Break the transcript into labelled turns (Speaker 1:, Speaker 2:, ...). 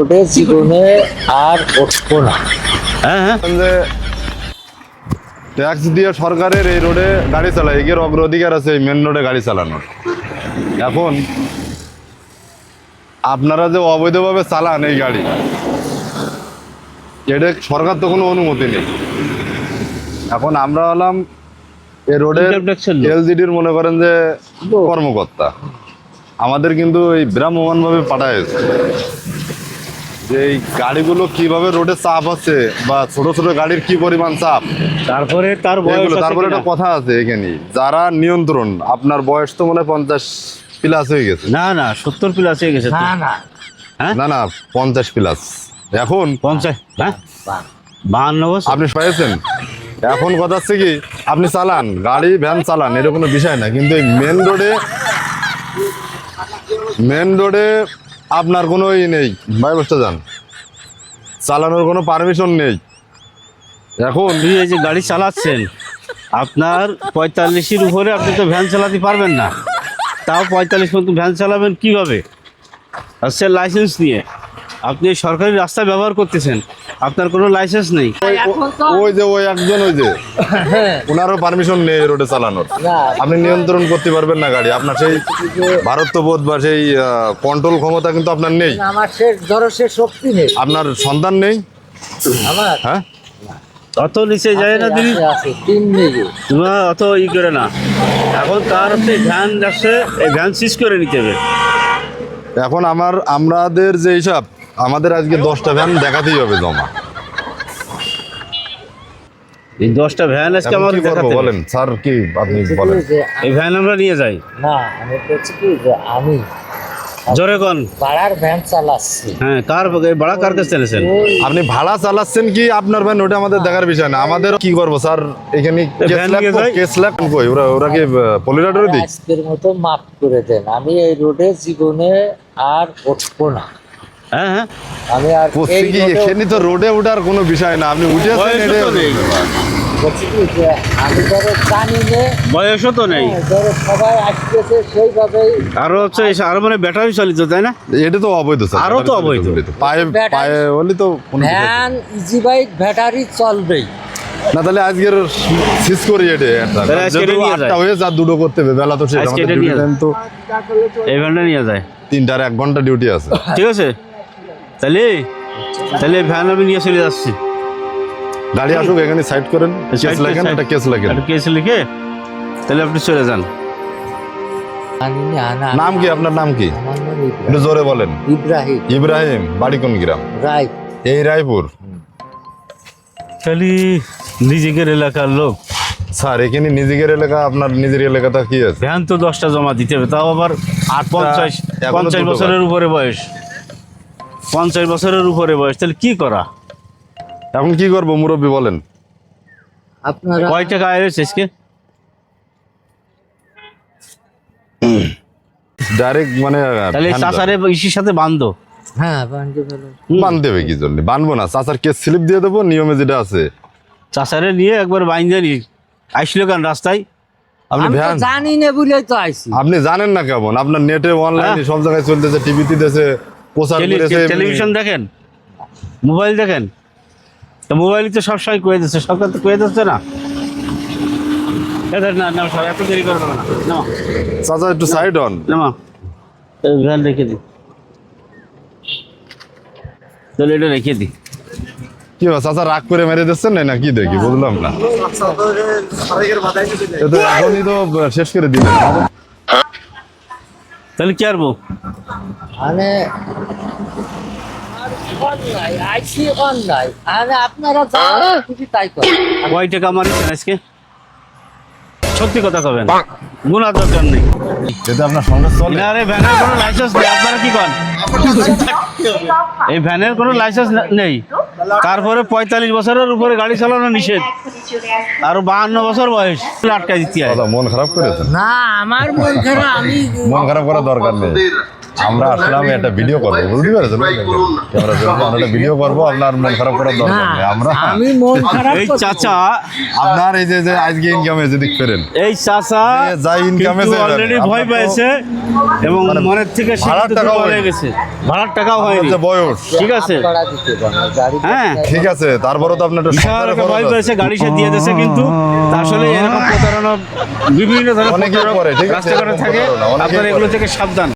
Speaker 1: রোডে জীবনে আর উঠবো না।
Speaker 2: হ্যাঁ হ্যাঁ।
Speaker 3: যে ট্যাক্স দিয়ে সরকারের এই রোডে গাড়ি চালায় এগের অগ্রাধিকার আছে এই মেন রোডে গাড়ি চালানোর। এখন আপনারা যে অবৈধভাবে চালান এই গাড়ি এটা সরকার তো কোনো অনুমতি নেই। এখন আমরা হলাম এই রোডের। এলজিডির মনে করেন যে কর্মকর্তা। আমাদের কিন্তু এই ভ্রাম্যমানভাবে পাঠাইছে যে এই গাড়িগুলো কীভাবে রোডে চাপ আছে বা ছোট ছোট গাড়ির কি পরিমাণ চাপ?
Speaker 2: তারপরে তার বয়স
Speaker 3: তারপরে একটা কথা আছে এখানে। যারা নিয়ন্ত্রণ আপনার বয়স তো মনে হয় পঞ্চাশ প্লাস হয়ে গেছে।
Speaker 2: না না সত্তর প্লাস হয়ে গেছে
Speaker 1: না না।
Speaker 2: হ্যাঁ?
Speaker 3: না না পঞ্চাশ প্লাস এখন?
Speaker 2: পঞ্চাশ হ্যাঁ? বাহান্ন বছর।
Speaker 3: আপনি পেয়েছেন এখন কথা হচ্ছে কি আপনি চালান গাড়ি ভ্যান চালান এটা কোনো বিষয় না। কিন্তু এই মেন রোডে মেন রোডে আপনার কোনো ই নেই। ভাই বসতে যান চালানোর কোনো পারমিশন নেই। এখন
Speaker 2: এই যে গাড়ি চালাচ্ছেন, আপনার পঁয়তাল্লিশের উপরে আপনি তো ভ্যান চালাতে পারবেন না। তাও পঁয়তাল্লিশ পর্যন্ত ভ্যান চালাবেন কীভাবে? আসছে লাইসেন্স নিয়ে। আপনি এই সরকারি রাস্তা ব্যবহার করতেছেন আপনার কোনো লাইসেন্স নেই।
Speaker 3: ওই যে ওই একজন ওই যে ওনারও পারমিশন নেই রোডে চালানোর। আপনি নিয়ন্ত্রণ করতে পারবেন না গাড়ি আপনার সেই ভারতবোধ বা সেই কন্ট্রোল ক্ষমতা কিন্তু আপনার নেই।
Speaker 1: আমার সে ধরো সে শক্তি নেই।
Speaker 3: আপনার সন্তান নেই?
Speaker 1: আমার?
Speaker 3: হ্যাঁ?
Speaker 2: অত নিচে যায় না দিদি। তোমরা অত ই করে না। এখন তার হচ্ছে ভ্যান যাচ্ছে এই ভ্যান সিজ করে নিতে হবে।
Speaker 3: এখন আমার আমাদের যে হিসাব আমাদের আজকে দশটা ভ্যান দেখাতেই হবে জমা।
Speaker 2: এই দশটা ভ্যান আজকে
Speaker 3: করব
Speaker 2: দেখাতে
Speaker 3: বলেন? স্যার কি আপনি বলেন?
Speaker 2: এই ভ্যান আমরা নিয়ে যাই।
Speaker 1: না আমি বলছি কি যে আমি
Speaker 2: জোরে কন।
Speaker 1: পাড়ার ভ্যান চালাচ্ছি।
Speaker 2: হ্যাঁ কার ভাড়া কার কাছে
Speaker 1: ওই
Speaker 3: আপনি ভাড়া চালাচ্ছেন কি আপনার ভ্যান ওটা আমাদের দেখার বিষয় না। আমাদের কি করব স্যার? এখানে কেস লাগ কই? ওরা ওরা কি পলিরাডারে দিক?
Speaker 1: আজকের মতো মাফ করে দেন। আমি এই রোডে জীবনে আর উঠবো না।
Speaker 2: হ্যাঁ হ্যাঁ।
Speaker 1: আমি আর
Speaker 3: বলছি কি এখানে তো রোডে ওঠার কোনো বিষয় না আপনি উঠেছেন
Speaker 2: বয়সও
Speaker 3: এটা
Speaker 2: তো নেই।
Speaker 1: বলছি কি যে আমি ধরো জানি নে
Speaker 2: বয়সও তো নেই।
Speaker 1: ধরো সবাই আসতেছে সেইভাবেই।
Speaker 2: আরও হচ্ছে আরও মানে ব্যাটারি চালিত তাই না?
Speaker 3: এটা তো অবৈধ
Speaker 2: আরও তো অবৈধ।
Speaker 3: পায়ে পায়ে হলে তো
Speaker 1: ভ্যান ইজি বাইক ব্যাটারি চলবেই।
Speaker 3: না তাহলে আজকের শেষ করি এটা। আটটা হয়ে যা দুটো করতে হবে বেলা তো শেষ আমাদের ডিউটি তো
Speaker 2: এই নিয়ে যায়।
Speaker 3: তিনটার এক ঘণ্টা ডিউটি আছে।
Speaker 2: ঠিক আছে? তাহলে তাহলে ভ্যান আমি নিয়ে চলে যাচ্ছি।
Speaker 3: গাড়ি আসুক এখানে সাইড করেন কেস
Speaker 2: Side-
Speaker 3: লাগেন একটা কেস লাগেন
Speaker 2: একটা কেস লিখে তাহলে আপনি চলে যান।
Speaker 3: নাম কি? আপনার নাম কি? একটু জোরে বলেন।
Speaker 1: ইব্রাহিম।
Speaker 3: ইব্রাহিম বাড়ি কোন গ্রাম?
Speaker 1: রাইট
Speaker 3: এই রায়পুর।
Speaker 2: খালি নিজেদের এলাকার লোক।
Speaker 3: স্যার এখানে নিজের এলাকা আপনার নিজের এলাকাটা কি আছে?
Speaker 2: ভ্যান তো দশটা জমা দিতে হবে তাও আবার আট পঞ্চাশ পঞ্চাশ বছরের উপরে বয়স। পঞ্চাশ বছরের উপরে বয়স তাহলে কি করা?
Speaker 3: এখন কি করব মুরব্বী বলেন।
Speaker 1: আপনারা
Speaker 2: কয় টাকা আয় হয়েছে আজকে?
Speaker 3: ডাইরেক্ট মানে
Speaker 2: তাহলে ইসির সাথে বান্ধো
Speaker 1: হ্যাঁ
Speaker 3: কি জন্য? বানবো না চাচার কেস স্লিপ দিয়ে দেবো নিয়মে যেটা আছে।
Speaker 2: চাষারে নিয়ে একবার আইসলো কেন রাস্তায়?
Speaker 3: আপনি
Speaker 1: আমি তো
Speaker 3: ভ্যান
Speaker 1: জানি না বলেই তো আইছি।
Speaker 3: আপনি জানেন না কেমন? আপনার নেটে অনলাইনে
Speaker 2: হ্যাঁ।
Speaker 3: সব জায়গায় চলতেছে টিভিতে দেশে প্রচার করেছে
Speaker 2: টেলিভিশন দেখেন? মোবাইল দেখেন? তো মোবাইল তো সবসময় কয়ে দিচ্ছে সরকার তো কয়ে দিচ্ছে না।
Speaker 3: চাচা একটু সাইড
Speaker 2: ভ্যান রেখে তাহলে এটা রেখে দি।
Speaker 3: কি চাচা রাগ করে মেরে দিচ্ছেন না না কি দেখি বুঝলাম না। এখনই তো শেষ করে দিলেন।
Speaker 2: তাহলে কি আরবো
Speaker 1: মানে আপনারা যা খুশি তাই করেন।
Speaker 2: কয় টাকা মারিছেন আজকে? সত্যি কথা কবেন? গুণার দরকার নেই।
Speaker 3: এতে আপনার সংসার চলে।
Speaker 2: আরে ভ্যানের কোনো লাইসেন্স নেই আপনারা কি করেন এই ভ্যানের কোনো লাইসেন্স নেই। তারপরে পঁয়তাল্লিশ বছরের উপরে গাড়ি চালানো নিষেধ। আর বাহান্ন বছর বয়স। আটকাই দিতে হয়।
Speaker 3: মন খারাপ করে
Speaker 1: না আমার মন খারাপ আমি
Speaker 3: মন খারাপ করার দরকার নেই। আমরা আসলাম একটা ভিডিও করব। বুঝতে পেরেছেন? ক্যামেরার জন্য আমরা একটা ভিডিও করব আপনার মন খারাপ করার দরকার নেই। আমরা
Speaker 1: আমি মন খারাপ
Speaker 2: এই চাচা
Speaker 3: আপনার এই যে যে আজকে ইনকামে যদি ফেরেন।
Speaker 2: এই চাচা
Speaker 3: যা এসে
Speaker 2: অলরেডি ভয় পেয়েছে এবং
Speaker 3: মানে
Speaker 2: মনের থেকে
Speaker 3: ভাড়ার টাকাও
Speaker 2: দুর্বল হয়ে গেছে। ভাড়ার টাকাও হয়নি।
Speaker 3: যে বয়স।
Speaker 2: ঠিক আছে? হ্যাঁ।
Speaker 3: ঠিক আছে তারপরে তো আপনার একটা
Speaker 2: ভয়। পেয়েছে গাড়ি সে দিয়ে দিয়েছে কিন্তু। আসলে এরকম প্রতারণা বিভিন্ন ধরনের প্রতারণা
Speaker 3: করে, ঠিক আছে,
Speaker 2: থাকে। আপনারা এগুলো থেকে সাবধান।